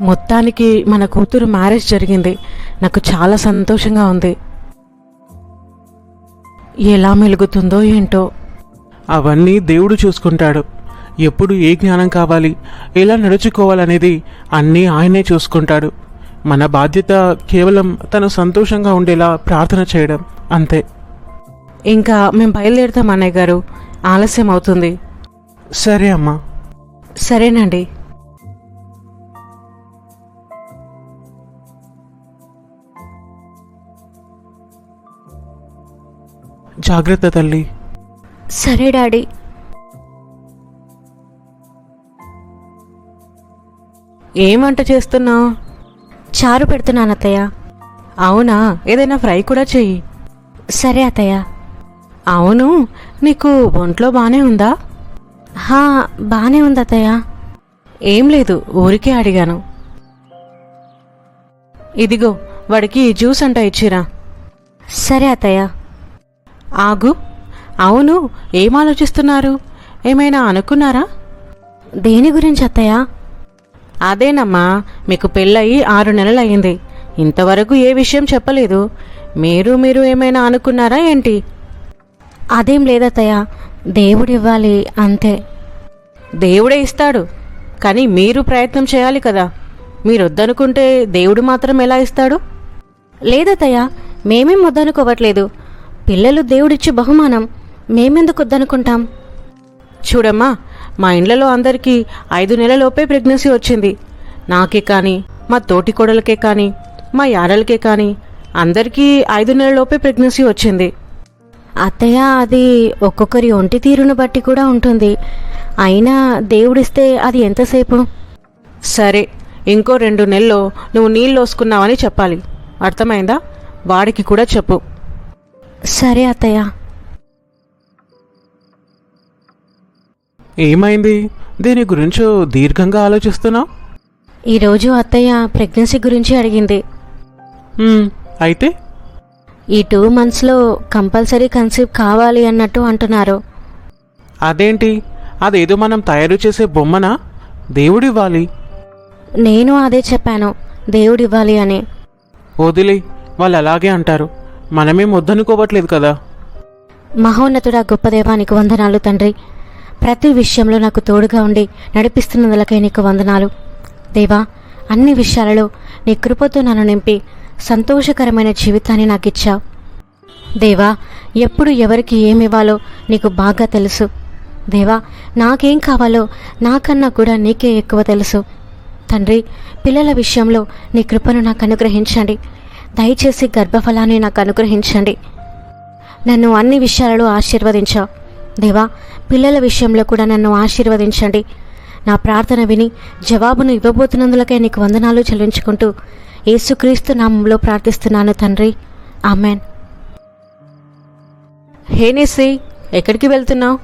మొత్తానికి మన కూతురు మ్యారేజ్ జరిగింది. నాకు చాలా సంతోషంగా ఉంది. ఎలా మెలుగుతుందో ఏంటో. అవన్నీ దేవుడు చూసుకుంటాడు. ఎప్పుడు ఏ జ్ఞానం కావాలి ఎలా నడుచుకోవాలనేది అన్నీ ఆయనే చూసుకుంటాడు. మన బాధ్యత కేవలం తను సంతోషంగా ఉండేలా ప్రార్థన చేయడం అంతే. ఇంకా మేము బయలుదేరుతాం అన్నయ్య గారు. ఆలస్యం అవుతుంది సరే అమ్మా. సరేనండి. జాగ్రత్త తల్లి. సరే డాడీ. ఏం వంట చేస్తున్నావు చారు పెడుతున్నాను అత్తయ్య. అవునా? ఏదైనా ఫ్రై కూడా చెయ్యి. సరే అత్తయ్య. అవును? నీకు ఒంట్లో బానే ఉందా? హా బాగానే ఉంది అత్తయ్య. ఏం లేదు ఊరికే అడిగాను. ఇదిగో వాడికి జ్యూస్ అంట ఇచ్చిరా. సరే అత్తయ్య. ఆగు. అవును ఏం ఆలోచిస్తున్నారు ఏమైనా అనుకున్నారా? దేని గురించి అత్తయ్య? అదేనమ్మా మీకు పెళ్ళయి ఆరు నెలలయ్యింది. ఇంతవరకు ఏ విషయం చెప్పలేదు. మీరు మీరు ఏమైనా అనుకున్నారా ఏంటి? అదేం లేదత్తయ్య దేవుడు ఇవ్వాలి అంతే. దేవుడే ఇస్తాడు కానీ మీరు ప్రయత్నం చేయాలి కదా. మీరు వద్దనుకుంటే దేవుడు మాత్రం ఎలా ఇస్తాడు? లేదత్తయ్య మేమేం వద్దనుకోవట్లేదు. పిల్లలు దేవుడిచ్చే బహుమానం మేమెందుకు వద్దనుకుంటాం? చూడమ్మా మా ఇండ్లలో అందరికీ ఐదు నెలలోపే ప్రెగ్నెన్సీ వచ్చింది. నాకే కానీ మా తోటి కోడలకే కానీ మా యారలకే కానీ అందరికీ ఐదు నెలలోపే ప్రెగ్నెన్సీ వచ్చింది. అత్తయ్య అది ఒక్కొక్కరి ఒంటి తీరును బట్టి కూడా ఉంటుంది. అయినా దేవుడిస్తే అది ఎంతసేపు? సరే ఇంకో రెండు నెలల్లో నువ్వు నీళ్ళు వసుకున్నావని చెప్పాలి. అర్థమైందా? వాడికి కూడా చెప్పు. సరే అత్తయ్య. ఏమైంది? దీని గురించో దీర్ఘంగా ఆలోచిస్తున్నావు? ఈరోజు అత్తయ్య ప్రెగ్నెన్సీ గురించి అడిగింది. అయితే? ఈ టూ మంత్స్లో కంపల్సరీ కన్సీవ్ కావాలి అన్నట్టు అంటున్నారు. అదేంటి? అదేదో మనం తయారు చేసే బొమ్మనా? దేవుడివ్వాలి. నేను అదే చెప్పాను దేవుడు ఇవ్వాలి అని. వదిలే వాళ్ళు అలాగే అంటారు. మనమేం వద్దనుకోవట్లేదు కదా. మహోన్నతుడా గొప్ప దేవానికి వందనాలు తండ్రి. ప్రతి విషయంలో నాకు తోడుగా ఉండి నడిపిస్తున్నందులకై నీకు వందనాలు. దేవా అన్ని విషయాలలో నీ కృపతో నన్ను నింపి సంతోషకరమైన జీవితాన్ని నాకు ఇచ్చావు దేవా ఎప్పుడు ఎవరికి ఏమివ్వాలో నీకు బాగా తెలుసు. దేవా నాకేం కావాలో నాకన్నా కూడా నీకే ఎక్కువ తెలుసు. తండ్రి పిల్లల విషయంలో నీ కృపను నాకు అనుగ్రహించండి. దయచేసి గర్భఫలాన్ని నాకు అనుగ్రహించండి. నన్ను అన్ని విషయాలలో ఆశీర్వదించావు దేవా పిల్లల విషయంలో కూడా నన్ను ఆశీర్వదించండి. నా ప్రార్థన విని జవాబును ఇవ్వబోతున్నందులకై నీకు వందనాలు చెల్లించుకుంటూ యేసుక్రీస్తు నామంలో ప్రార్థిస్తున్నాను తండ్రి. ఆమెన్. హే నిస్సి ఎక్కడికి వెళ్తున్నావు?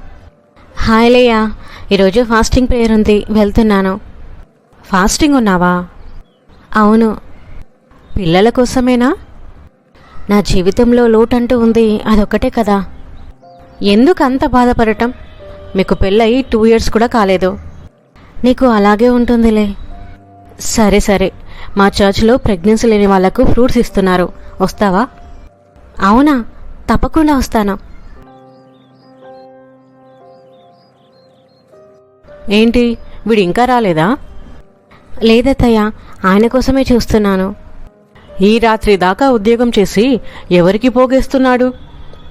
హాయ్ లేయా ఈరోజు ఫాస్టింగ్ ప్రేయర్ ఉంది వెళ్తున్నాను. ఫాస్టింగ్ ఉన్నావా? అవును. పిల్లల కోసమేనా? నా జీవితంలో లోటంటూ ఉంది అదొక్కటే కదా. ఎందుకు అంత బాధపడటం? మీకు పెళ్ళయి టూ ఇయర్స్ కూడా కాలేదు. నీకు అలాగే ఉంటుందిలే. సరే సరే. మా చర్చ్లో ప్రెగ్నెన్సీ లేని వాళ్ళకు ఫ్రూట్స్ ఇస్తున్నారు. వస్తావా? అవునా. తప్పకుండా వస్తాను. ఏంటి? వీడు ఇంకా రాలేదా? లేదత్తయ్య ఆయన కోసమే చూస్తున్నాను. ఈ రాత్రి దాకా ఉద్యోగం చేసి ఎవరికి పోగేస్తున్నాడు?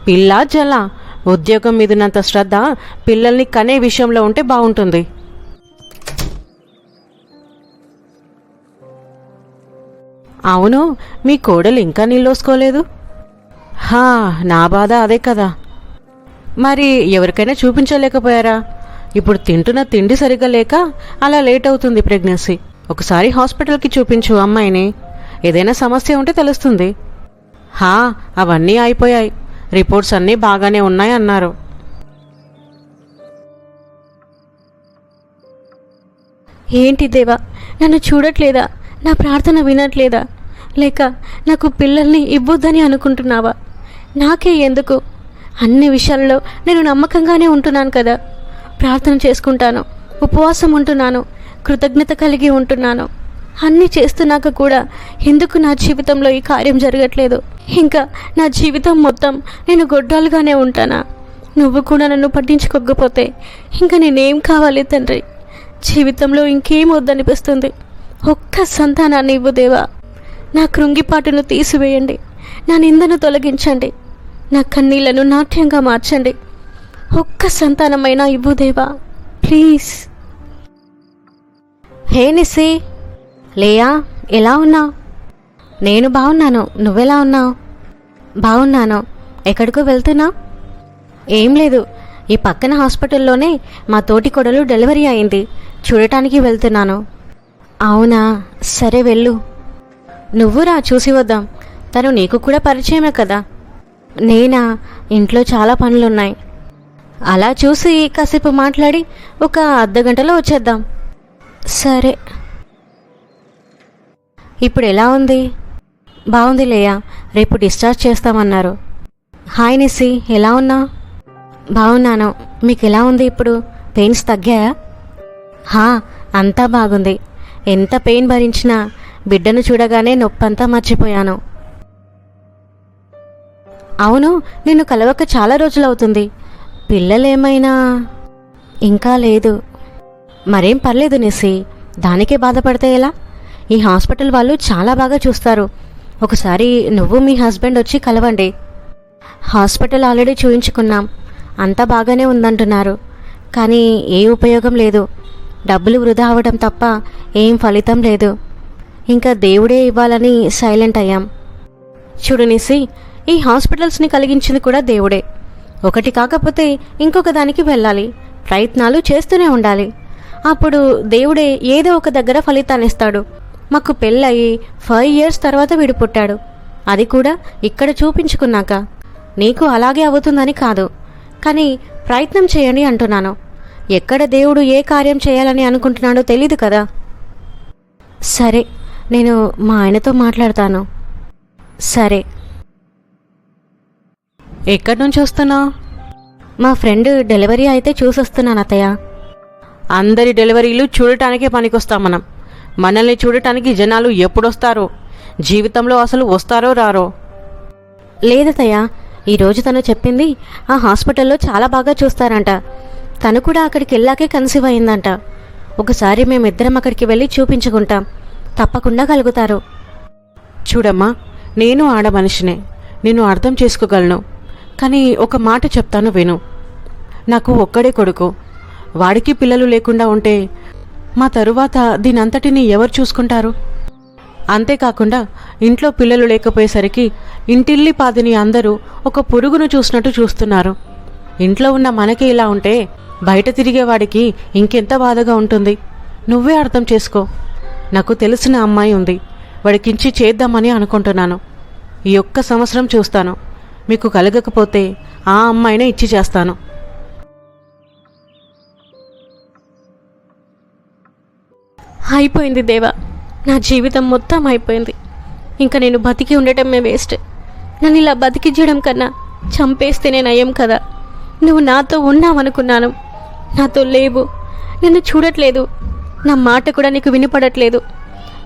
పిల్ల జల. ఉద్యోగం మీదనంత శ్రద్ధ పిల్లల్ని కనే విషయంలో ఉంటే బాగుంటుంది. అవును మీ కోడలు ఇంకా నిల్లోసుకోలేదు హా నా బాధ అదే కదా. మరి ఎవరికైనా చూపించలేకపోయారా? ఇప్పుడు తింటున్న తిండి సరిగ్గా లేక అలా లేట్ అవుతుంది ప్రెగ్నెన్సీ. ఒకసారి హాస్పిటల్కి చూపించు అమ్మాయిని. ఏదైనా సమస్య ఉంటే తెలుస్తుంది. హా అవన్నీ అయిపోయాయి రిపోర్ట్స్ అన్నీ బాగానే ఉన్నాయి అన్నారు. ఏంటి దేవా నన్ను చూడట్లేదా? నా ప్రార్థన వినట్లేదా? లేక నాకు పిల్లల్ని ఇవ్వొద్దని అనుకుంటున్నావా? నాకే ఎందుకు? అన్ని విషయాల్లో నేను నమ్మకంగానే ఉంటున్నాను కదా. ప్రార్థన చేసుకుంటాను ఉపవాసం ఉంటున్నాను కృతజ్ఞత కలిగి ఉంటున్నాను. అన్నీ చేస్తున్నాక కూడా ఎందుకు నా జీవితంలో ఈ కార్యం జరగట్లేదు? ఇంకా నా జీవితం మొత్తం నేను గొడ్డాలుగానే ఉంటానా? నువ్వు కూడా నన్ను పట్టించుకోకపోతే ఇంకా నేనేం కావాలి తండ్రి? జీవితంలో ఇంకేం వద్దనిపిస్తుంది? ఒక్క సంతానాన్ని ఇవ్వు దేవా. నా కృంగిపాటును తీసివేయండి. నా నిందను తొలగించండి. నా కన్నీళ్ళను నాట్యంగా మార్చండి. ఒక్క సంతానమైనా ఇవ్వు దేవా. ప్లీజ్. హేనిసి లేయా ఎలా ఉన్నావు? నేను బాగున్నాను నువ్వెలా ఉన్నావు? బాగున్నాను ఎక్కడికో వెళ్తున్నావు? ఏం లేదు ఈ పక్కన హాస్పిటల్లోనే మా తోటి కొడలు డెలివరీ అయింది చూడటానికి వెళ్తున్నాను. అవునా సరే వెళ్ళు. నువ్వు రా చూసి వద్దాం. తను నీకు కూడా పరిచయమే కదా. నేనా ఇంట్లో చాలా పనులున్నాయి. అలా చూసి కాసేపు మాట్లాడి ఒక అర్ధ గంటలో వచ్చేద్దాం. సరే. ఇప్పుడు ఎలా ఉంది? బాగుంది లేయా? రేపు డిశ్చార్జ్ చేస్తామన్నారు. హాయ్ నిసి ఎలా ఉన్నా? బాగున్నాను. మీకు ఎలా ఉంది ఇప్పుడు? పెయిన్స్ తగ్గాయా? హా అంతా బాగుంది. ఎంత పెయిన్ భరించినా బిడ్డను చూడగానే నొప్పంతా మర్చిపోయాను. అవును నిన్ను కలవక చాలా రోజులవుతుంది. పిల్లలేమైనా? ఇంకా లేదు. మరేం పర్లేదు నిసి దానికే బాధపడితే ఎలా? ఈ హాస్పిటల్ వాళ్ళు చాలా బాగా చూస్తారు. ఒకసారి నువ్వు మీ హస్బెండ్ వచ్చి కలవండి. హాస్పిటల్ ఆల్రెడీ చూయించుకున్నాం. అంతా బాగానే ఉందంటున్నారు. కానీ ఏ ఉపయోగం లేదు. డబ్బులు వృధా అవ్వడం తప్ప ఏం ఫలితం లేదు. ఇంకా దేవుడే ఇవ్వాలని సైలెంట్ అయ్యాం. చూడు ఈ హాస్పిటల్స్ని కలిగించింది కూడా దేవుడే. ఒకటి కాకపోతే ఇంకొక దానికి వెళ్ళాలి. ప్రయత్నాలు చేస్తూనే ఉండాలి. అప్పుడు దేవుడే ఏదో ఒక దగ్గర ఫలితాన్ని ఇస్తాడు. మాకు పెళ్ళయి ఫైవ్ ఇయర్స్ తర్వాత వీడు పుట్టాడు. అది కూడా ఇక్కడ చూపించుకున్నాక. నీకు అలాగే అవుతుందని కాదు. కానీ ప్రయత్నం చేయండి అంటున్నాను. ఎక్కడ దేవుడు ఏ కార్యం చేయాలని అనుకుంటున్నాడో తెలీదు కదా? సరే నేను మా ఆయనతో మాట్లాడతాను. సరే. ఎక్కడి నుంచి వస్తున్నావు మా ఫ్రెండ్ డెలివరీ అయితే చూసొస్తున్నాను అత్తయ్య. అందరి డెలివరీలు చూడటానికే పనికొస్తాం మనం. మనల్ని చూడటానికి జనాలు ఎప్పుడొస్తారో? జీవితంలో అసలు వస్తారో రారో? లేదతయ్య ఈరోజు తను చెప్పింది ఆ హాస్పిటల్లో చాలా బాగా చూస్తారంట. తను కూడా అక్కడికి వెళ్ళాకే కన్సీవ్ అయిందంట. ఒకసారి మేమిద్దరం అక్కడికి వెళ్ళి చూపించుకుంటాం. తప్పకుండా కలుగుతారు. చూడమ్మా నేను ఆడ మనిషినే. నేను అర్థం చేసుకోగలను. కానీ ఒక మాట చెప్తాను విను. నాకు ఒక్కడే కొడుకు. వాడికి పిల్లలు లేకుండా ఉంటే మా తరువాత దీనంతటిని ఎవరు చూసుకుంటారు? అంతేకాకుండా ఇంట్లో పిల్లలు లేకపోయేసరికి ఇంటిల్లి పాదిని అందరూ ఒక పురుగును చూసినట్టు చూస్తున్నారు. ఇంట్లో ఉన్న మనకి ఇలా ఉంటే బయట తిరిగేవాడికి ఇంకెంత బాధగా ఉంటుంది? నువ్వే అర్థం చేసుకో. నాకు తెలిసిన అమ్మాయి ఉంది. వాడికించి చేద్దామని అనుకుంటున్నాను. ఈ ఒక్క సంవత్సరం చూస్తాను. మీకు కలగకపోతే ఆ అమ్మాయినే ఇచ్చి చేస్తాను. అయిపోయింది దేవా. నా జీవితం మొత్తం అయిపోయింది. ఇంకా నేను బతికి ఉండటమే వేస్ట్. నన్ను ఇలా బతికించడం కన్నా చంపేస్తేనే నయం కదా. నువ్వు నాతో ఉన్నావనుకున్నాను. నాతో లేవు. నిన్ను చూడట్లేదు. నా మాట కూడా నీకు వినపడట్లేదు.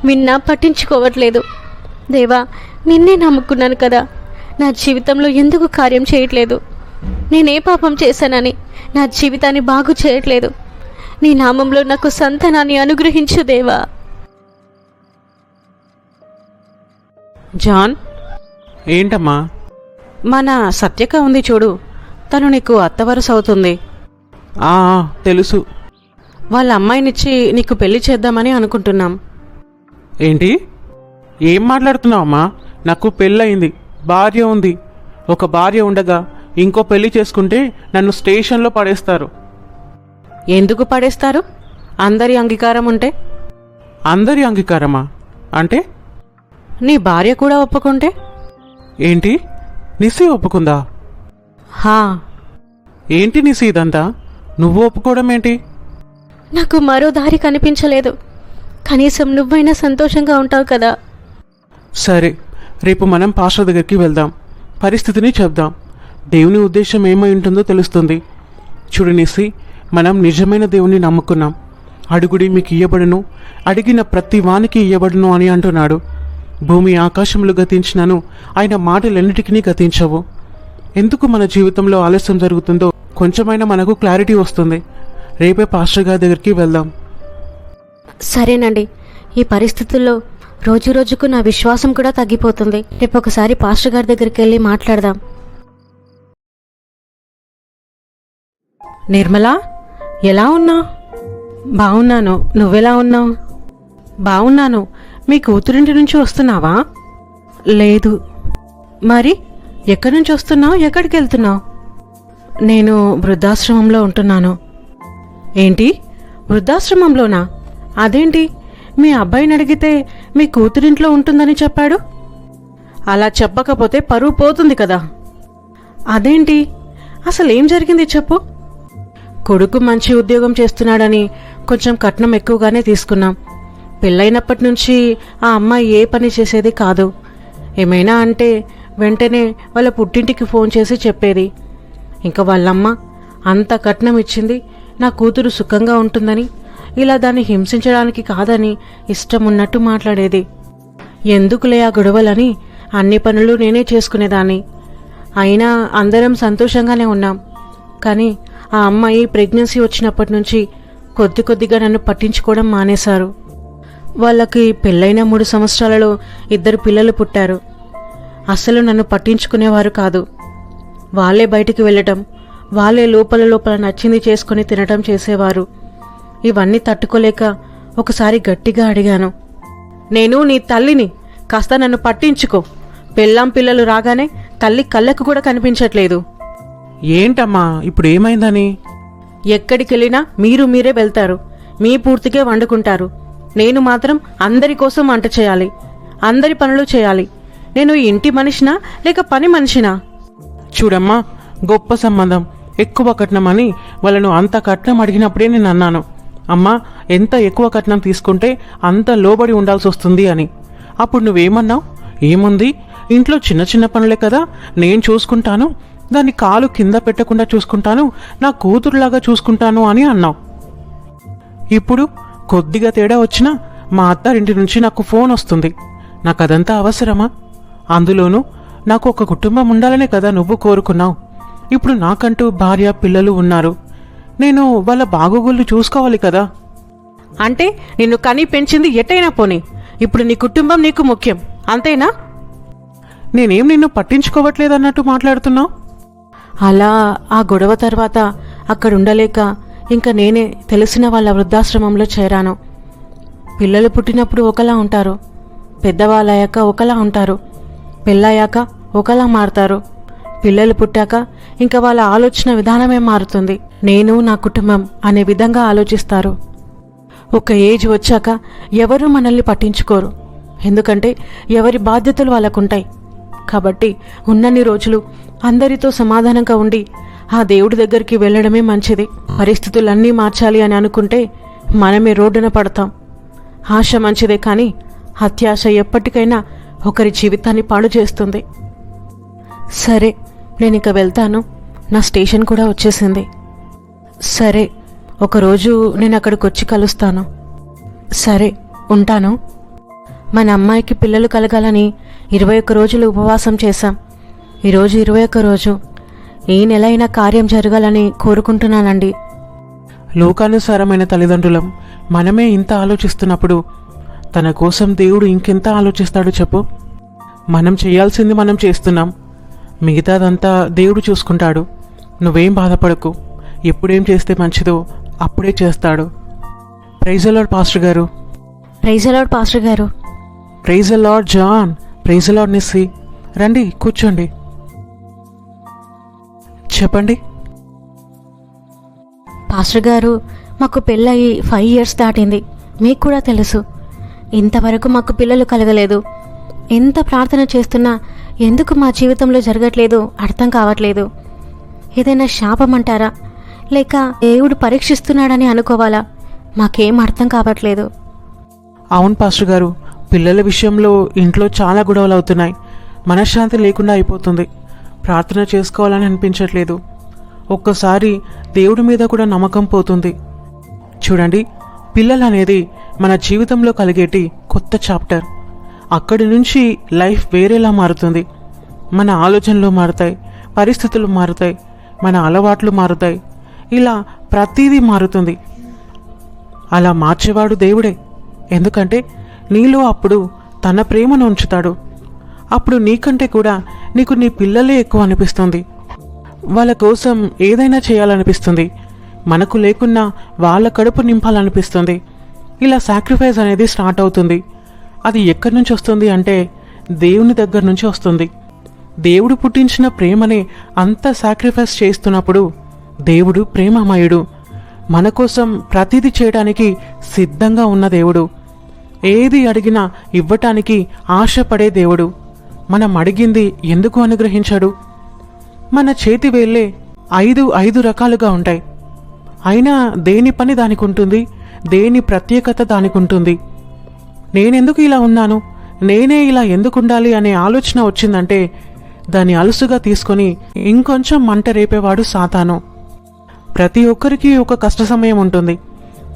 విన్నా పట్టించుకోవట్లేదు. దేవా నిన్నే నమ్ముకున్నాను కదా. నా జీవితంలో ఎందుకు కార్యం చేయట్లేదు? నేనే పాపం చేశానని నా జీవితాన్ని బాగు చేయట్లేదు. నీ నామంలో నాకు సంతానాన్ని అనుగ్రహించు దేవా. జాన్? ఏంటమ్మా? మన సత్యక ఉంది చూడు. తను నీకు అత్తవరుస అవుతుంది. ఆ తెలుసు. వాళ్ళ అమ్మాయినిచ్చి నీకు పెళ్ళి చేద్దామని అనుకుంటున్నాం. ఏంటి? ఏం మాట్లాడుతున్నావమ్మా? నాకు పెళ్ళయింది. భార్య ఉంది. ఒక భార్య ఉండగా ఇంకో పెళ్ళి చేసుకుంటే నన్ను స్టేషన్లో పడేస్తారు. ఎందుకు పడేస్తారు? అందరి అంగీకారం ఉంటే? అందరి అంగీకారమా? అంటే? నీ భార్య కూడా ఒప్పుకుంటే? ఏంటి? నిసి ఒప్పుకుందా? హా. ఏంటి నిసి ఇదంతా? నువ్వు ఒప్పుకోవడం ఏంటి? నాకు మరో దారి కనిపించలేదు. కనీసం నువ్వైనా సంతోషంగా ఉంటావు కదా. సరే రేపు మనం పాస్టర్ దగ్గరికి వెళ్దాం. పరిస్థితిని చెప్దాం. దేవుని ఉద్దేశం ఏమై ఉంటుందో తెలుస్తుంది. చూడు నిసి మనం నిజమైన దేవుని నమ్ముకున్నాం. అడుగుడి మీకు ఇయ్యబడును అడిగిన ప్రతి వానికి ఇయ్యబడును అని అంటున్నాడు. భూమి ఆకాశములు గతించినను ఆయన మాటలన్నిటికీ గతించవు. ఎందుకు మన జీవితంలో ఆలస్యం జరుగుతుందో కొంచెమైనా మనకు క్లారిటీ వస్తుంది. రేపే పాస్టర్ గారి దగ్గరికి వెళ్దాం. సరేనండి. ఈ పరిస్థితుల్లో రోజు రోజుకు నా విశ్వాసం కూడా తగ్గిపోతుంది. రేపు ఒకసారి పాస్టర్ గారి దగ్గరికి వెళ్ళి మాట్లాడదాం. నిర్మలా? ఎలా ఉన్నావు బాగున్నాను నువ్వెలా ఉన్నావు బాగున్నాను మీ కూతురింటి నుంచి వస్తున్నావా? లేదు. మరి ఎక్కడి నుంచి వస్తున్నావు? ఎక్కడికి వెళ్తున్నావు? నేను వృద్ధాశ్రమంలో ఉంటున్నాను. ఏంటి? వృద్ధాశ్రమంలోనా? అదేంటి? మీ అబ్బాయిని అడిగితే మీ కూతురింట్లో ఉంటుందని చెప్పాడు? అలా చెప్పకపోతే పరువు పోతుంది కదా. అదేంటి? అసలు ఏం జరిగింది చెప్పు. కొడుకు మంచి ఉద్యోగం చేస్తున్నాడని కొంచెం కట్నం ఎక్కువగానే తీసుకున్నాం. పెళ్ళైనప్పటి నుంచి ఆ అమ్మాయి ఏ పని చేసేది కాదు. ఏమైనా అంటే వెంటనే వాళ్ళ పుట్టింటికి ఫోన్ చేసి చెప్పేది. ఇంకా వాళ్ళమ్మ అంత కట్నం ఇచ్చింది నా కూతురు సుఖంగా ఉంటుందని ఇలా దాన్ని హింసించడానికి కాదని ఇష్టం ఉన్నట్టు మాట్లాడేది. ఎందుకులే ఆ గొడవలని అన్ని పనులు నేనే చేసుకునేదాన్ని. అయినా అందరం సంతోషంగానే ఉన్నాం. కానీ ఆ అమ్మాయి ప్రెగ్నెన్సీ వచ్చినప్పటి నుంచి కొద్ది కొద్దిగా నన్ను పట్టించుకోవడం మానేశారు. వాళ్ళకి పెళ్ళైన మూడు సంవత్సరాలలో ఇద్దరు పిల్లలు పుట్టారు. అస్సలు నన్ను పట్టించుకునేవారు కాదు. వాళ్ళే బయటికి వెళ్ళటం వాళ్ళే లోపల లోపల నచ్చింది చేసుకొని తినటం చేసేవారు. ఇవన్నీ తట్టుకోలేక ఒకసారి గట్టిగా అడిగాను. నేను నీ తల్లిని కాస్త నన్ను పట్టించుకో. పెళ్ళాం పిల్లలు రాగానే తల్లి కళ్ళకు కూడా కనిపించట్లేదు. ఏంటమ్మా ఇప్పుడు ఏమైందని? ఎక్కడికెళ్ళినా మీరు మీరే వెళ్తారు. మీ పూర్తిగా వండుకుంటారు. నేను మాత్రం అందరి కోసం వంట చేయాలి. అందరి పనులు చేయాలి. నేను ఇంటి మనిషినా లేక పని మనిషినా? చూడమ్మా గొప్ప సంబంధం. ఎక్కువ కట్నం అని వాళ్ళను అంత కట్నం అడిగినప్పుడే నేను అన్నాను. అమ్మా ఎంత ఎక్కువ కట్నం తీసుకుంటే అంత లోబడి ఉండాల్సి వస్తుంది అని. అప్పుడు నువ్వేమన్నావు? ఏముంది? ఇంట్లో చిన్న చిన్న పనులే కదా నేను చూసుకుంటాను. దాన్ని కాలు కింద పెట్టకుండా చూసుకుంటాను నా కూతురులాగా చూసుకుంటాను అని అన్నావు. ఇప్పుడు కొద్దిగా తేడా వచ్చినా మా అత్తారింటి నుంచి నాకు ఫోన్ వస్తుంది. నాకు అదంతా అవసరమా? అందులోనూ నాకు ఒక కుటుంబం ఉండాలనే కదా నువ్వు కోరుకున్నావు. ఇప్పుడు నాకంటూ భార్య పిల్లలు ఉన్నారు. నేను వాళ్ళ బాగోగుళ్ళు చూసుకోవాలి కదా. అంటే నిన్ను కని పెంచింది ఎటైనా పోని. ఇప్పుడు నీ కుటుంబం నీకు ముఖ్యం. అంతేనా? నేనేం నిన్ను పట్టించుకోవట్లేదన్నట్టు మాట్లాడుతున్నావు? అలా ఆ గొడవ తర్వాత అక్కడ ఉండలేక ఇంకా నేనే తెలిసిన వాళ్ళ వృద్ధాశ్రమంలో చేరాను. పిల్లలు పుట్టినప్పుడు ఒకలా ఉంటారు. పెద్దవాళ్ళయ్యాక ఒకలా ఉంటారు. పెళ్ళయ్యాక ఒకలా మారుతారు. పిల్లలు పుట్టాక ఇంకా వాళ్ళ ఆలోచన విధానమే మారుతుంది. నేను నా కుటుంబం అనే విధంగా ఆలోచిస్తారు. ఒక ఏజ్ వచ్చాక ఎవరు మనల్ని పట్టించుకోరు. ఎందుకంటే ఎవరి బాధ్యతలు వాళ్ళకుంటాయి. కాబట్టి ఉన్నన్ని రోజులు అందరితో సమాధానంగా ఉండి ఆ దేవుడి దగ్గరికి వెళ్ళడమే మంచిది. పరిస్థితులన్నీ మార్చాలి అని అనుకుంటే మనమే రోడ్డున పడతాం. ఆశ మంచిదే కానీ అత్యాశ ఎప్పటికైనా ఒకరి జీవితాన్ని పాడు చేస్తుంది. సరే నేను ఇక వెళ్తాను. నా స్టేషన్ కూడా వచ్చేసింది. సరే ఒకరోజు నేను అక్కడికి వచ్చి కలుస్తాను. సరే ఉంటాను. మన అమ్మాయికి పిల్లలు కలగాలని ఇరవై ఒక్క రోజులు ఉపవాసం చేశాం. ఈరోజు ఇరవై ఒక్క రోజు. ఈ నెల అయినా కార్యం జరగాలని కోరుకుంటున్నానండి. లోకానుసారమైన తల్లిదండ్రులం మనమే ఇంత ఆలోచిస్తున్నప్పుడు తన కోసం దేవుడు ఇంకెంత ఆలోచిస్తాడో చెప్పు? మనం చేయాల్సింది మనం చేస్తున్నాం. మిగతాదంతా దేవుడు చూసుకుంటాడు. నువ్వేం బాధపడకు. ఎప్పుడేం చేస్తే మంచిదో అప్పుడే చేస్తాడు. ప్రైజ్ లార్డ్ పాస్టర్ గారు. ప్రైజ్ అలాడ్ పాస్టర్ గారు. Praise Lord John praise Lord Nissi రండి కూర్చోండి. చెప్పండి. పాస్టర్ గారు మాకు పెళ్ళయి ఫైవ్ ఇయర్స్ దాటింది. మీకు కూడా తెలుసు. ఇంతవరకు మాకు పిల్లలు కలగలేదు. ఎంత ప్రార్థన చేస్తున్నా ఎందుకు మా జీవితంలో జరగట్లేదు అర్థం కావట్లేదు. ఏదైనా శాపం అంటారా లేక దేవుడు పరీక్షిస్తున్నాడని అనుకోవాలా? మాకేం అర్థం కావట్లేదు. అవును పాస్టర్ గారు పిల్లల విషయంలో ఇంట్లో చాలా గొడవలు అవుతున్నాయి. మనశ్శాంతి లేకుండా అయిపోతుంది. ప్రార్థన చేసుకోవాలని అనిపించట్లేదు. ఒక్కసారి దేవుడి మీద కూడా నమ్మకం పోతుంది. చూడండి పిల్లలు అనేది మన జీవితంలో కలిగేటి కొత్త చాప్టర్. అక్కడి నుంచి లైఫ్ వేరేలా మారుతుంది. మన ఆలోచనలు మారుతాయి పరిస్థితులు మారుతాయి మన అలవాట్లు మారుతాయి. ఇలా ప్రతిదీ మారుతుంది. అలా మార్చేవాడు దేవుడే. ఎందుకంటే నీలో అప్పుడు తన ప్రేమను ఉంచుతాడు. అప్పుడు నీకంటే కూడా నీకు నీ పిల్లలే ఎక్కువ అనిపిస్తుంది. వాళ్ళ కోసం ఏదైనా చేయాలనిపిస్తుంది. మనకు లేకున్నా వాళ్ళ కడుపు నింపాలనిపిస్తుంది. ఇలా సాక్రిఫైస్ అనేది స్టార్ట్ అవుతుంది. అది ఎక్కడి నుంచి వస్తుంది అంటే దేవుని దగ్గర నుంచి వస్తుంది. దేవుడు పుట్టించిన ప్రేమనే అంత సాక్రిఫైస్ చేస్తున్నప్పుడు దేవుడు ప్రేమమయుడు. మన కోసం ప్రతిదీ చేయడానికి సిద్ధంగా ఉన్న దేవుడు. ఏది అడిగినా ఇవ్వటానికి ఆశపడే దేవుడు. మనం అడిగింది ఎందుకు అనుగ్రహించాడు? మన చేతి వేళ్ళే ఐదు ఐదు రకాలుగా ఉంటాయి. అయినా దేని పని దానికి ఉంటుంది దేని ప్రత్యేకత దానికి ఉంటుంది నేనెందుకు ఇలా ఉన్నాను? నేనే ఇలా ఎందుకు ఉండాలి అనే ఆలోచన వచ్చిందంటే దాన్ని అలుసుగా తీసుకొని ఇంకొంచెం మంట రేపేవాడు సాతాను. ప్రతి ఒక్కరికి ఒక కష్ట సమయం ఉంటుంది.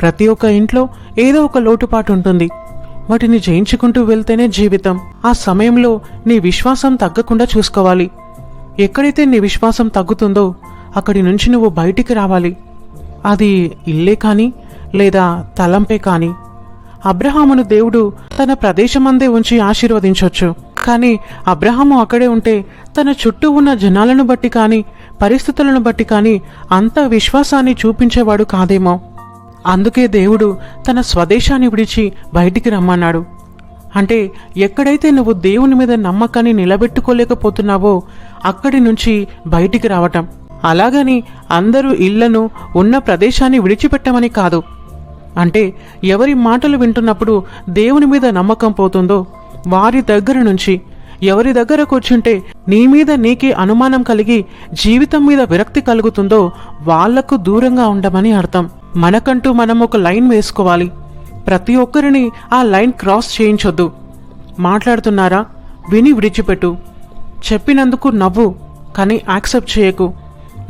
ప్రతి ఒక్క ఇంట్లో ఏదో ఒక లోటుపాటు ఉంటుంది. వాటిని జయించుకుంటూ వెళ్తేనే జీవితం. ఆ సమయంలో నీ విశ్వాసం తగ్గకుండా చూసుకోవాలి. ఎక్కడైతే నీ విశ్వాసం తగ్గుతుందో అక్కడి నుంచి నువ్వు బయటికి రావాలి. అది ఇల్లే కానీ లేదా తలంపే కానీ. అబ్రహామును దేవుడు తన ప్రదేశమందే ఉంచి ఆశీర్వదించవచ్చు కానీ అబ్రహాము అక్కడే ఉంటే తన చుట్టూ ఉన్న జనాలను బట్టి కానీ పరిస్థితులను బట్టి కానీ అంత విశ్వాసాన్ని చూపించేవాడు కాదేమో. అందుకే దేవుడు తన స్వదేశాన్ని విడిచి బయటికి రమ్మన్నాడు. అంటే ఎక్కడైతే నువ్వు దేవుని మీద నమ్మకాన్ని నిలబెట్టుకోలేకపోతున్నావో అక్కడి నుంచి బయటికి రావటం. అలాగని అందరూ ఇళ్ళను ఉన్న ప్రదేశాన్ని విడిచిపెట్టమని కాదు. అంటే ఎవరి మాటలు వింటున్నప్పుడు దేవుని మీద నమ్మకం పోతుందో వారి దగ్గర నుంచి ఎవరి దగ్గర కూర్చుంటే నీ మీద నీకే అనుమానం కలిగి జీవితం మీద విరక్తి కలుగుతుందో వాళ్ళకు దూరంగా ఉండమని అర్థం. మనకంటూ మనం ఒక లైన్ వేసుకోవాలి. ప్రతి ఒక్కరిని ఆ లైన్ క్రాస్ చేయించొద్దు. మాట్లాడుతున్నారా? విని విడిచిపెట్టు. చెప్పినందుకు నవ్వు కానీ యాక్సెప్ట్ చేయకు.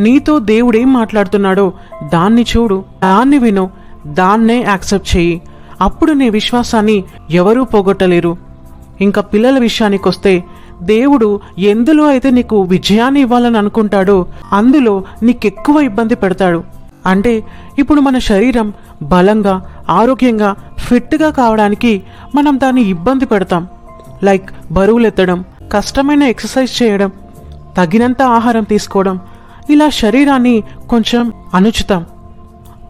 నీతో దేవుడేం మాట్లాడుతున్నాడో దాన్ని చూడు. దాన్ని విను. దాన్నే యాక్సెప్ట్ చేయి. అప్పుడు నీ విశ్వాసాన్ని ఎవరూ పోగొట్టలేరు. ఇంకా పిల్లల విషయానికొస్తే దేవుడు ఎందులో అయితే నీకు విజయాన్ని ఇవ్వాలని అనుకుంటాడో అందులో నీకెక్కువ ఇబ్బంది పెడతాడు. అంటే ఇప్పుడు మన శరీరం బలంగా ఆరోగ్యంగా ఫిట్గా కావడానికి మనం దాన్ని ఇబ్బంది పెడతాం. లైక్ బరువులు ఎత్తడం కష్టమైన ఎక్సర్సైజ్ చేయడం తగినంత ఆహారం తీసుకోవడం ఇలా శరీరాన్ని కొంచెం అనుచుతాం.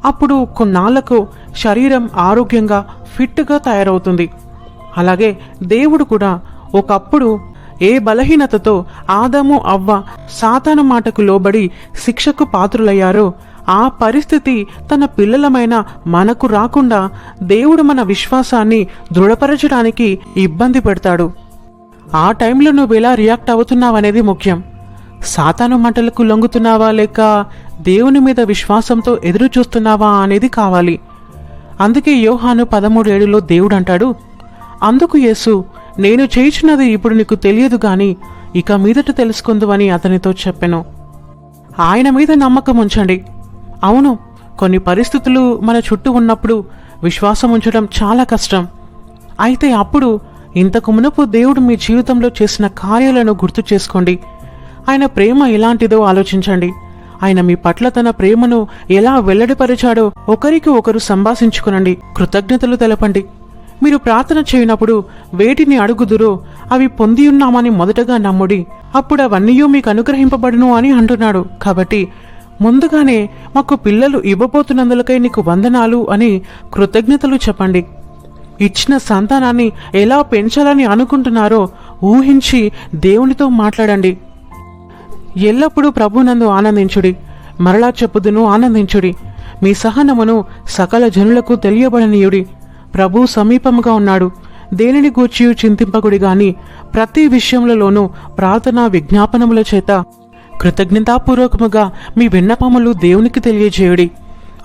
అప్పుడు కొన్నాళ్ళకు శరీరం ఆరోగ్యంగా ఫిట్గా తయారవుతుంది. అలాగే దేవుడు కూడా ఒకప్పుడు ఏ బలహీనతతో ఆదాము అవ్వ సాతాను మాటకు లోబడి శిక్షకు పాత్రులయ్యారో ఆ పరిస్థితి తన పిల్లలమైన మనకు రాకుండా దేవుడు మన విశ్వాసాన్ని దృఢపరచడానికి ఇబ్బంది పెడతాడు. ఆ టైంలో నువ్వు ఎలా రియాక్ట్ అవుతున్నావనేది ముఖ్యం. సాతాను మంటలకు లొంగుతున్నావా లేక దేవుని మీద విశ్వాసంతో ఎదురు చూస్తున్నావా అనేది కావాలి. అందుకే యోహాను పదమూడు ఏడులో దేవుడు అంటాడు అందుకు యేసు నేను చేయించినది ఇప్పుడు నీకు తెలియదు గాని ఇక మీదట తెలుసుకుందువని అతనితో చెప్పెను. ఆయన మీద నమ్మకం ఉంచండి అవును కొన్ని పరిస్థితులు మన చుట్టూ ఉన్నప్పుడు విశ్వాసం ఉంచడం చాలా కష్టం. అయితే అప్పుడు ఇంతకు మునుపు దేవుడు మీ జీవితంలో చేసిన కార్యాలను గుర్తు చేసుకోండి. ఆయన ప్రేమ ఎలాంటిదో ఆలోచించండి. ఆయన మీ పట్ల తన ప్రేమను ఎలా వెల్లడిపరిచాడో ఒకరికి ఒకరు సంభాషించుకునండి. కృతజ్ఞతలు తెలపండి. మీరు ప్రార్థన చేయనప్పుడు వేటిని అడుగుదురో అవి పొంది ఉన్నామని మొదటగా నమ్ముడి అప్పుడు అవన్నీయూ మీకు అనుగ్రహింపబడును అని అంటున్నాడు. కాబట్టి ముందుగానే మాకు పిల్లలు ఇవ్వబోతున్నందులకై నీకు వందనాలు అని కృతజ్ఞతలు చెప్పండి. ఇచ్చిన సంతానాన్ని ఎలా పెంచాలని అనుకుంటున్నారో ఊహించి దేవునితో మాట్లాడండి. ఎల్లప్పుడూ ప్రభునందు ఆనందించుడి. మరలా చెప్పుదును ఆనందించుడి. మీ సహనమును సకల జనులకు తెలియబడనీయుడి. ప్రభు సమీపముగా ఉన్నాడు. దేనిని గూర్చి చింతింపకుడి గాని ప్రతి విషయములలోనూ ప్రార్థన విజ్ఞాపనముల చేత కృతజ్ఞతాపూర్వకముగా మీ విన్నపములు దేవునికి తెలియజేయుడి.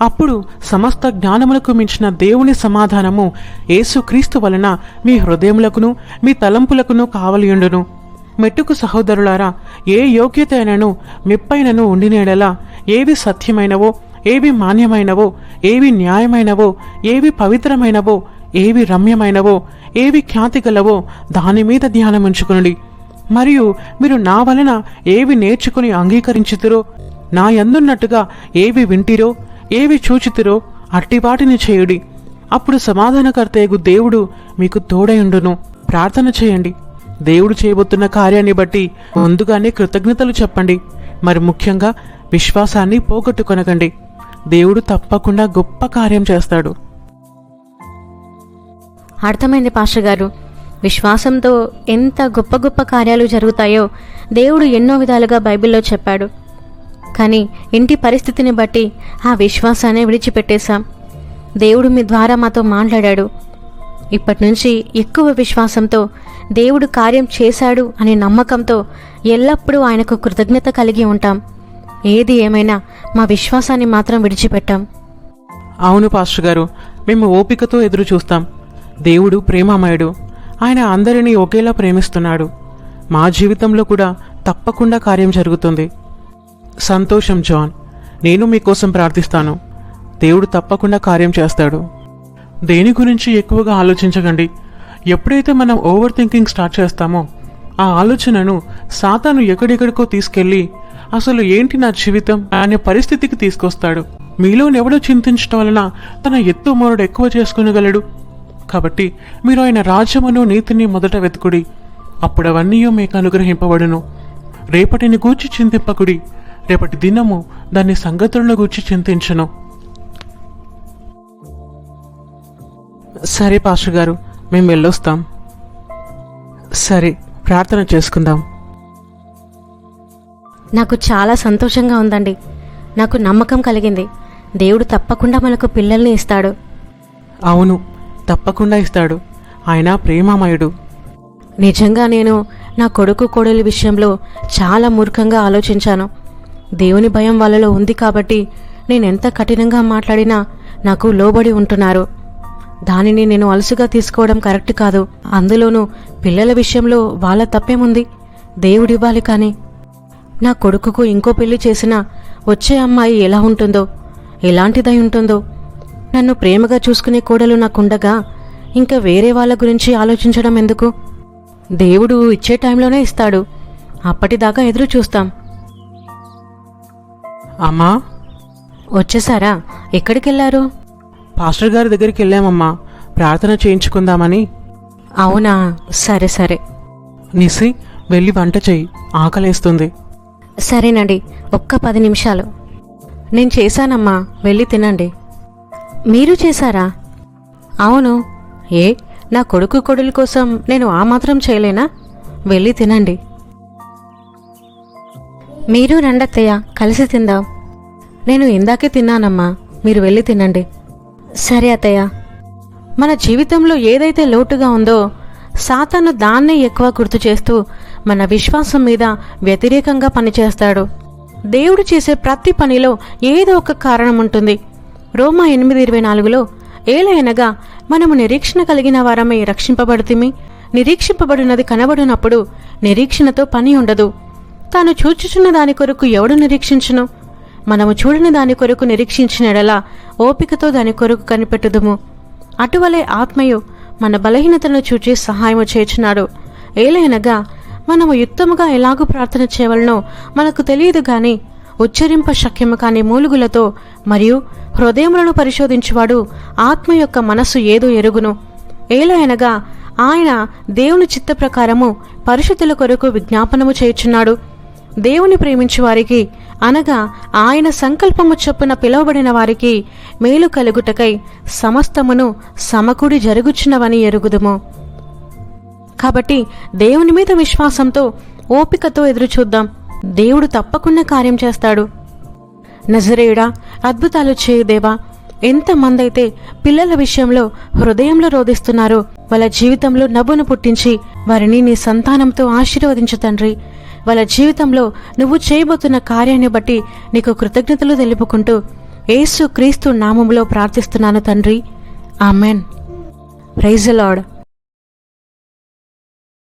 అప్పుడు సమస్త జ్ఞానములకు మించిన దేవుని సమాధానము యేసుక్రీస్తు వలన మీ హృదయములకును మీ తలంపులకును కావలియుండును. మెట్టుకు సహోదరులారా ఏ యోగ్యత అయినను మెప్పైనను ఉండినేడలా ఏవి సత్యమైనవో ఏవి మాన్యమైనవో ఏవి న్యాయమైనవో ఏవి పవిత్రమైనవో ఏవి రమ్యమైనవో ఏవి ఖ్యాతి గలవో దాని మీద ధ్యానం మరియు మీరు నా వలన ఏవి నేర్చుకుని అంగీకరించుతురో నా యందున్నట్టుగా ఏవి వింటిరో ఏవి చూచితిరో అట్టి వాటిని చేయుడి. అప్పుడు సమాధానకర్తయగు దేవుడు మీకు తోడయుండును ప్రార్థన చేయండి. దేవుడు చేయబోతున్న కార్యాన్ని బట్టి ముందుగానే కృతజ్ఞతలు చెప్పండి. మరి ముఖ్యంగా విశ్వాసాన్ని పోగొట్టుకొనకండి. దేవుడు తప్పకుండా గొప్ప కార్యం చేస్తాడు. అర్థమైంది పాష గారు. విశ్వాసంతో ఎంత గొప్ప గొప్ప కార్యాలు జరుగుతాయో దేవుడు ఎన్నో విధాలుగా బైబిల్లో చెప్పాడు. కానీ ఇంటి పరిస్థితిని బట్టి ఆ విశ్వాసాన్ని విడిచిపెట్టేశాం. దేవుడు మీ ద్వారా మాతో మాట్లాడాడు. ఇప్పటి నుంచి ఎక్కువ విశ్వాసంతో దేవుడు కార్యం చేశాడు అనే నమ్మకంతో ఎల్లప్పుడూ ఆయనకు కృతజ్ఞత కలిగి ఉంటాం. ఏది ఏమైనా మా విశ్వాసాన్ని మాత్రం విడిచిపెట్టాం. అవును పాస్టర్ గారు మేము ఓపికతో ఎదురు చూస్తాం దేవుడు ప్రేమమయుడు. ఆయన అందరినీ ఒకేలా ప్రేమిస్తున్నాడు. మా జీవితంలో కూడా తప్పకుండా కార్యం జరుగుతుంది. సంతోషం జాన్. నేను మీకోసం ప్రార్థిస్తాను. దేవుడు తప్పకుండా కార్యం చేస్తాడు. దేని గురించి ఎక్కువగా ఆలోచించకండి. ఎప్పుడైతే మనం ఓవర్ థింకింగ్ స్టార్ట్ చేస్తామో ఆ ఆలోచనను సాతాను ఎక్కడెక్కడికో తీసుకెళ్ళి అసలు ఏంటి నా జీవితం అనే పరిస్థితికి తీసుకొస్తాడు. మీలోనెవడో చింతించడం వలన తన ఎత్తు మోరుడు ఎక్కువ చేసుకునగలడు? కాబట్టి మీరు ఆయన రాజ్యమును నీతిని మొదట వెతుకుడి. అప్పుడు అవన్నీ మీకు అనుగ్రహింపబడును. రేపటిని గూర్చి చింతింపకుడి. రేపటి దినము దాని సంగతులను గూర్చి చింతించను. సరే పాస్టర్ గారు మేము వెళ్ళొస్తాం. సరే ప్రార్థన చేసుకుందాం. నాకు చాలా సంతోషంగా ఉందండి. నాకు నమ్మకం కలిగింది. దేవుడు తప్పకుండా మనకు పిల్లల్ని ఇస్తాడు. అవును. తప్పకుండా ఇస్తాడు. ఆయన ప్రేమమయుడు. నిజంగా నేను నా కొడుకు కోడలి విషయంలో చాలా మూర్ఖంగా ఆలోచించాను. దేవుని భయం వాళ్ళలో ఉంది కాబట్టి నేనెంత కఠినంగా మాట్లాడినా నాకు లోబడి ఉంటున్నారు. దానిని నేను అలసుగా తీసుకోవడం కరెక్ట్ కాదు. అందులోనూ పిల్లల విషయంలో వాళ్ళ తప్పేముంది? దేవుడివ్వాలి కానీ. నా కొడుకుకు ఇంకో పెళ్ళి చేసినా వచ్చే అమ్మాయి ఎలా ఉంటుందో ఎలాంటిదై ఉంటుందో నన్ను ప్రేమగా చూసుకునే కోడలు నాకుండగా ఇంకా వేరే వాళ్ళ గురించి ఆలోచించడం ఎందుకు? దేవుడు ఇచ్చే టైంలోనే ఇస్తాడు. అప్పటిదాకా ఎదురు చూస్తాం. అమ్మా? వచ్చేసారా? ఎక్కడికెళ్ళారు? పాస్టర్ గారి దగ్గరికి వెళ్ళామమ్మా. ప్రార్థన చేయించుకుందామని. అవునా? సరే సరే. నిసి వెళ్ళి వంట చెయ్యి. ఆకలేస్తుంది. సరేనండి. ఒక్క పది నిమిషాలు. నేను చేశానమ్మా. వెళ్ళి తినండి. మీరు చేశారా? అవును. ఏ నా కొడుకు కొడుల కోసం నేను ఆ మాత్రం చేయలేనా? వెళ్ళి తినండి. మీరు రండత్తయ్య కలిసి తిందాం. నేను ఇందాకే తిన్నానమ్మా. మీరు వెళ్ళి తినండి. సరే అత్తయ్య. మన జీవితంలో ఏదైతే లోటుగా ఉందో సాతను దాన్నే ఎక్కువ గుర్తు చేస్తూ మన విశ్వాసం మీద వ్యతిరేకంగా పనిచేస్తాడు. దేవుడు చేసే ప్రతి పనిలో ఏదో ఒక కారణం ఉంటుంది. రోమా ఎనిమిది ఇరవై నాలుగులో ఏలయనగా మనము నిరీక్షణ కలిగిన వారమై రక్షింపబడుతుమి. నిరీక్షింపబడినది కనబడినప్పుడు నిరీక్షణతో పని ఉండదు. తాను చూచుచున్న దాని కొరకు ఎవడు నిరీక్షించును? మనము చూడని దాని కొరకు నిరీక్షించినడలా ఓపికతో దాని కొరకు కనిపెట్టుదుము. అటువలే ఆత్మయు మన బలహీనతను చూచి సహాయము చేర్చున్నాడు ఏలైనగా మనము యుక్తముగా ఎలాగూ ప్రార్థన చేయవలనో మనకు తెలియదు గాని ఉచ్చరింప శక్యము కాని మూలుగులతో మరియు హృదయములను పరిశోధించువాడు ఆత్మ యొక్క మనస్సు ఏదో ఎరుగును. ఏలయనగా ఆయన దేవుని చిత్త ప్రకారము పరిశుద్ధుల కొరకు విజ్ఞాపనము చేయుచున్నాడు. దేవుని ప్రేమించు వారికి అనగా ఆయన సంకల్పము చొప్పున పిలువబడిన వారికి మేలు కలుగుటకై సమస్తమును సమకూడి జరుగుచున్నవని ఎరుగుదుము. కాబట్టి దేవుని మీద విశ్వాసంతో ఓపికతో ఎదురుచూద్దాం. దేవుడు తప్పకుండా కార్యం చేస్తాడు. నజరేయుడా అద్భుతాలు చేయు దేవా. ఎంతమందైతే పిల్లల విషయంలో హృదయంలో రోధిస్తున్నారో వాళ్ళ జీవితంలో నవ్వును పుట్టించి వారిని నీ సంతానంతో ఆశీర్వదించు తండ్రి. వాళ్ళ జీవితంలో నువ్వు చేయబోతున్న కార్యాన్ని బట్టి నీకు కృతజ్ఞతలు తెలుపుకుంటూ ఏసు క్రీస్తు నామంలో ప్రార్థిస్తున్నాను తండ్రి. ఆమెన్. Praise Lord.